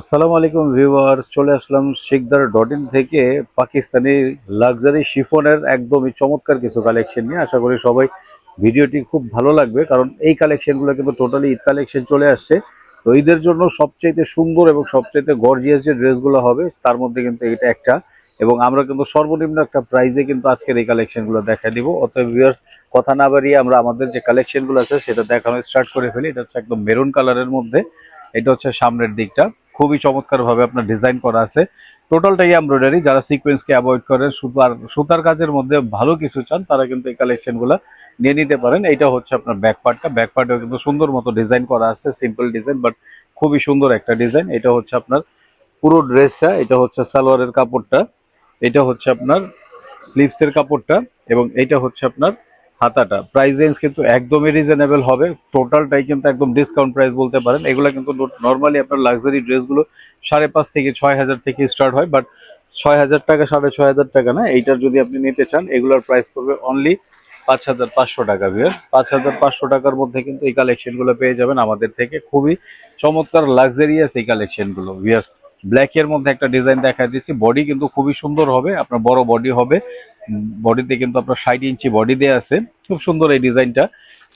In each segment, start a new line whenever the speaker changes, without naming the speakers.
আসসালামু আলাইকুম ভিউয়ার্স, চলে আসলাম শিকদার ডট ইন থেকে পাকিস্তানি লাক্সারি শিফনের একদমই চমৎকার কিছু কালেকশন নিয়ে। আশা করি সবাই ভিডিওটি খুব ভালো লাগবে, কারণ এই কালেকশনগুলো কিন্তু টোটালি ঈদ কালেকশন চলে আসছে। তো ঈদের জন্য সবচাইতে সুন্দর এবং সবচাইতে গর্জিয়াস যে ড্রেসগুলো হবে, তার মধ্যে কিন্তু এটা একটা। এবং আমরা কিন্তু সর্বনিম্ন একটা প্রাইজে কিন্তু আজকের এই কালেকশনগুলো দেখা দিব। অতএব ভিউয়ার্স কথা না বাড়িয়ে আমরা আমাদের যে কালেকশনগুলো আছে, সেটা দেখানো স্টার্ট করে ফেলি। এটা হচ্ছে একদম মেরুন কালারের মধ্যে। এটা হচ্ছে সামনের দিকটা। খুবই চমৎকার ভাবে আপনার ডিজাইন করা আছে। টোটালটাই এমব্রয়ডারি যারা সিকোয়েন্সকে অ্যাভয়েড করেন সুতার সুতার কাজের মধ্যে ভালো কিছু চান, তারা কিন্তু এই কালেকশনগুলো নিয়ে নিতে পারেন। এটা হচ্ছে আপনার ব্যাক পার্টটা ব্যাক পার্টেও কিন্তু সুন্দর মতো ডিজাইন করা আছে সিম্পল ডিজাইন বাট খুবই সুন্দর একটা ডিজাইন এটা হচ্ছে আপনার পুরো ড্রেসটা এটা হচ্ছে সালোয়ারের কাপড়টা, এটা হচ্ছে আপনার স্লিভসের কাপড়টা, এবং এটা হচ্ছে আপনার হাতাটা। প্রাইস রেঞ্জ কিন্তু একদমই রিজনেবল হবে। টোটালটাই কিন্তু একদম ডিসকাউন্ট প্রাইস বলতে পারেন। এগুলো কিন্তু নর্মালি আপনার লাক্সারি ড্রেসগুলো সাড়ে পাঁচ থেকে ছয় হাজার থেকে স্টার্ট হয় বাট ছয় হাজার টাকা সাড়ে ছয় হাজার টাকা না, এইটার যদি আপনি নিতে চান, এগুলোর প্রাইস পড়বে অনলি পাঁচ হাজার পাঁচশো টাকা ভিউয়ার্স পাঁচ হাজার পাঁচশো টাকার মধ্যে কিন্তু এই কালেকশনগুলো পেয়ে যাবেন আমাদের থেকে। খুবই চমৎকার লাক্সারিয়াস এই কালেকশনগুলো ভিউয়ার্স ব্ল্যাক এর মধ্যে একটা ডিজাইন দেখা দিচ্ছি। বডি কিন্তু খুবই সুন্দর হবে, আপনার বড় বডি হবে। বডিতে কিন্তু আপনার ষাট ইঞ্চি বডি দেওয়া আছে। খুব সুন্দর এই ডিজাইনটা।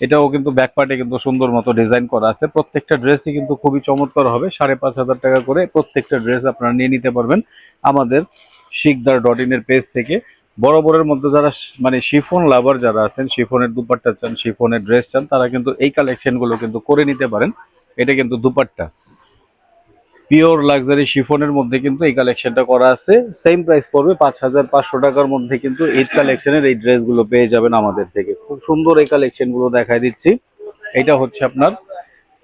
এটাও কিন্তু ব্যাক পার্টে কিন্তু সুন্দর মতো ডিজাইন করা আছে। প্রত্যেকটা ড্রেসই কিন্তু খুবই চমৎকার হবে। সাড়ে পাঁচ হাজার টাকা করে প্রত্যেকটা ড্রেস আপনারা নিয়ে নিতে পারবেন আমাদের শিকদার ডট ইনের পেজ থেকে। বরাবরের মধ্যে যারা মানে শিফন লাভার যারা আছেন, শিফনের দুপাট্টা চান, শিফনের ড্রেস চান, তারা কিন্তু এই কালেকশনগুলো কিন্তু করে নিতে পারেন। এটা কিন্তু দুপাট্টা। পিওর লাক্সারি শিফনের মধ্যে কিন্তু এই কালেকশনটা করা আছে। সেম প্রাইস পড়বে পাঁচ হাজার পাঁচশো টাকার মধ্যে কিন্তু ঈদ কালেকশনের এই ড্রেসগুলো পেয়ে যাবেন আমাদের থেকে। খুব সুন্দর এই কালেকশনগুলো দেখাই দিচ্ছি। এটা হচ্ছে আপনার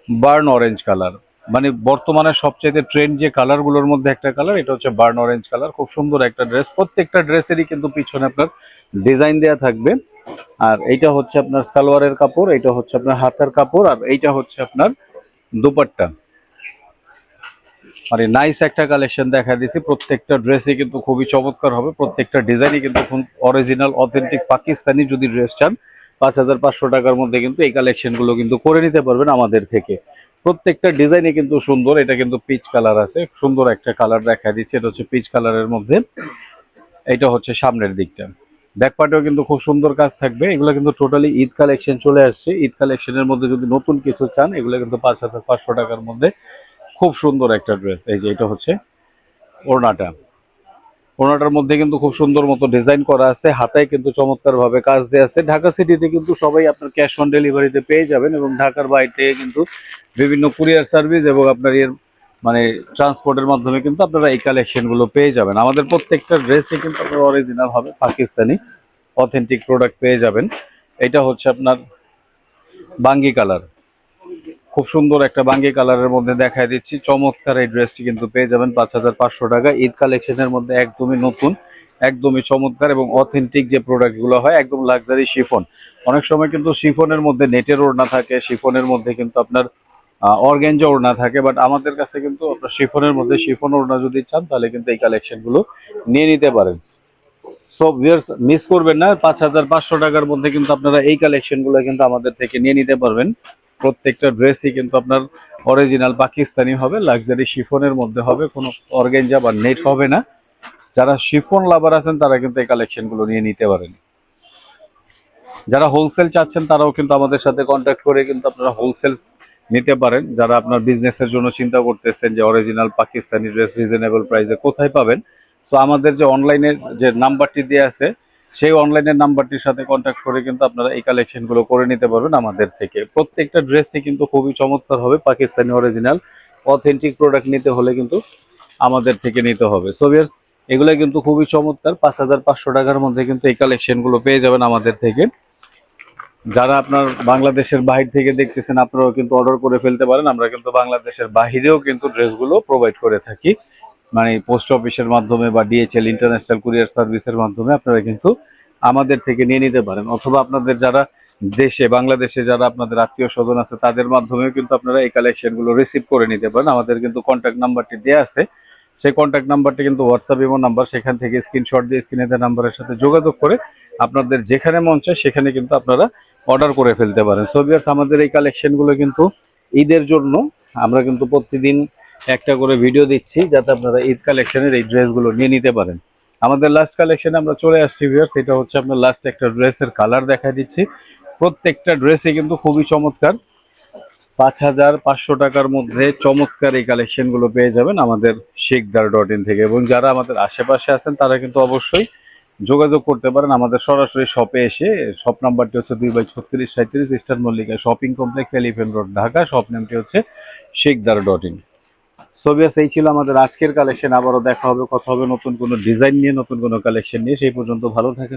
বার্ন অরেঞ্জ কালার। মানে বর্তমানে সবচেয়ে ট্রেন্ড যে কালারগুলোর মধ্যে একটা কালার, এটা হচ্ছে বার্ন অরেঞ্জ কালার। খুব সুন্দর একটা ড্রেস। প্রত্যেকটা ড্রেসেরই কিন্তু পিছনে আপনার ডিজাইন দেয়া থাকবে। আর এইটা হচ্ছে আপনার সালোয়ারের কাপড়, এটা হচ্ছে আপনার হাতের কাপড়, আর এইটা হচ্ছে আপনার দুপাট্টা। মানে নাইস একটা কালেকশন দেখা দিয়েছি। প্রত্যেকটা ড্রেসই কিন্তু খুবই চমৎকার হবে। প্রত্যেকটা ডিজাইনই কিন্তু অরিজিনাল অথেন্টিক পাকিস্তানি যদি ড্রেস চান, পাঁচ হাজার পাঁচশো টাকার মধ্যে কিন্তু এই কালেকশনগুলো কিন্তু করে নিতে পারবেন আমাদের থেকে। প্রত্যেকটা ডিজাইনে কিন্তু সুন্দর, এটা কিন্তু পিচ কালার আছে। সুন্দর একটা কালার দেখা দিচ্ছে, এটা হচ্ছে পিচ কালারের মধ্যে। এটা হচ্ছে সামনের দিকটা। ব্যাক পার্টেও কিন্তু খুব সুন্দর কাজ থাকবে। এগুলো কিন্তু টোটালি ঈদ কালেকশন চলে আসছে। ঈদ কালেকশনের মধ্যে যদি নতুন কিছু চান, এগুলো কিন্তু পাঁচ হাজার পাঁচশো টাকার মধ্যে খুব সুন্দর একটা ড্রেস। এই যে এটা হচ্ছে ওড়নাটা। ওড়নাটার মধ্যে কিন্তু খুব সুন্দর মতো ডিজাইন করা আছে। হাতায় কিন্তু চমৎকার ভাবে কাজ দেওয়া আছে। ঢাকা সিটিতে কিন্তু সবাই আপনার ক্যাশ অন ডেলিভারিতে পেয়ে যাবেন এবং ঢাকার বাইরে কিন্তু বিভিন্ন কুরিয়ার সার্ভিস এবং আপনার এর মানে ট্রান্সপোর্টের মাধ্যমে কিন্তু আপনারা এই কালেকশনগুলো পেয়ে যাবেন। আমাদের প্রত্যেকটা ড্রেসে কিন্তু আপনার অরিজিনাল হবে, পাকিস্তানি, অথেন্টিক প্রোডাক্ট পেয়ে যাবেন। এটা হচ্ছে আপনার বাঙ্গি কালার। খুব সুন্দর একটা বাঙ্গি কালারের মধ্যে দেখাই দিচ্ছি। চমৎকার এই ড্রেসটি কিন্তু পেয়ে যাবেন পাঁচ হাজার পাঁচশো টাকা। ঈদ কালেকশনের মধ্যে একদমই নতুন, একদমই চমৎকার এবং অথেন্টিক যে প্রোডাক্টগুলো হয়, একদম লাক্সারি শিফন অনেক সময় কিন্তু শিফনের মধ্যে নেটের ওড়না থাকে শিফনের মধ্যে কিন্তু আপনার অর্গেঞ্জা ওড়না থাকে বাট আমাদের কাছে কিন্তু আপনার শিফনের মধ্যে শিফন ওড়না যদি চান, তাহলে কিন্তু এই কালেকশনগুলো নিয়ে নিতে পারেন। সো মিস করবেন না, পাঁচ হাজার পাঁচশো টাকার মধ্যে কিন্তু আপনারা এই কালেকশনগুলো কিন্তু আমাদের থেকে নিয়ে নিতে পারবেন। প্রত্যেকটা ড্রেসই কিন্তু আপনার অরিজিনাল পাকিস্তানি হবে লাক্সারি শিফনের মধ্যে হবে, কোনো অর্গেঞ্জা বা নেট হবে না। যারা শিফন লাভার আছেন, তারা কিন্তু এই কালেকশনগুলো নিয়ে নিতে পারেন। যারা হোলসেল চাচ্ছেন, তারাও কিন্তু আমাদের সাথে কন্ট্যাক্ট করে কিন্তু আপনারা হোলসেল নিতে পারেন। যারা আপনার বিজনেসের জন্য চিন্তা করতেছেন যে অরিজিনাল পাকিস্তানি ড্রেস রিজনেবল প্রাইসে কোথায় পাবেন। সো আমাদের যে অনলাইনে যে নাম্বারটি দেওয়া আছে সেই অনলাইনের নাম্বারটির সাথে কন্ট্যাক্ট করে কিন্তু আপনারা এই কালেকশনগুলো করে নিতে পারবেন আমাদের থেকে। প্রত্যেকটা ড্রেসই কিন্তু খুবই চমৎকার হবে, পাকিস্তানি অরিজিনাল অথেন্টিক প্রোডাক্ট নিতে হলে কিন্তু আমাদের থেকে নিতে হবে। সো ভিউয়ার্স এগুলো কিন্তু খুবই চমৎকার। পাঁচ হাজার পাঁচশো টাকার মধ্যে কিন্তু এই কালেকশনগুলো পেয়ে যাবেন আমাদের থেকে। যারা আপনার বাংলাদেশের বাহির থেকে দেখতেছেন, আপনারাও কিন্তু অর্ডার করে ফেলতে পারেন। আমরা কিন্তু বাংলাদেশের বাহিরেও কিন্তু ড্রেসগুলো প্রোভাইড করে থাকি। মানে পোস্ট অফিসের মাধ্যমে বা ডিএচএল ইন্টারন্যাশনাল কুরিয়ার সার্ভিসের মাধ্যমে আপনারা কিন্তু আমাদের থেকে নিয়ে নিতে পারেন। অথবা আপনাদের যারা দেশে, বাংলাদেশে যারা আপনাদের আত্মীয় স্বজন আছে, তাদের মাধ্যমেও কিন্তু আপনারা এই কালেকশনগুলো রিসিভ করে নিতে পারেন। আমাদের কিন্তু কন্ট্যাক্ট নাম্বারটি দেওয়া আছে। সেই কন্ট্যাক্ট নাম্বারটি কিন্তু হোয়াটসঅ্যাপ এবং নাম্বার সেখান থেকে স্ক্রিনশট দিয়ে স্ক্রিনে দেওয়া নাম্বারের সাথে যোগাযোগ করে আপনাদের যেখানে মন চায় সেখানে কিন্তু আপনারা অর্ডার করে ফেলতে পারেন। সো ভিউয়ার্স আমাদের এই কালেকশনগুলো কিন্তু ঈদের জন্য আমরা কিন্তু প্রতিদিন একটা করে ভিডিও দিচ্ছি যাতে আপনারা ঈদ কালেকশনের এই ড্রেসগুলো নিয়ে নিতে পারেন। আমাদের লাস্ট কালেকশনে আমরা চলে আসছি ভিউয়ার্স এটা হচ্ছে আপনার লাস্ট একটা ড্রেসের কালার দেখা দিচ্ছি। প্রত্যেকটা ড্রেসে কিন্তু খুবই চমৎকার। পাঁচ হাজার পাঁচশো টাকার মধ্যে চমৎকার এই কালেকশনগুলো পেয়ে যাবেন আমাদের শেখদার ডট ইন থেকে। এবং যারা আমাদের আশেপাশে আছেন, তারা কিন্তু অবশ্যই যোগাযোগ করতে পারেন আমাদের সরাসরি শপে এসে। শপ নাম্বারটি হচ্ছে দুই বাই ছত্রিশ সাঁত্রিশ eastern Mallika shopping complex Elephant Road, Dhaka. Shop নেমটি হচ্ছে শেখদার ডট ইন সোভিয়াস এই ছিল আমাদের আজকের কালেকশন আবারও দেখা হবে, কথা হবে নতুন কোনো ডিজাইন নিয়ে, নতুন কোনো কালেকশন নিয়ে। সেই পর্যন্ত ভালো থাকেন।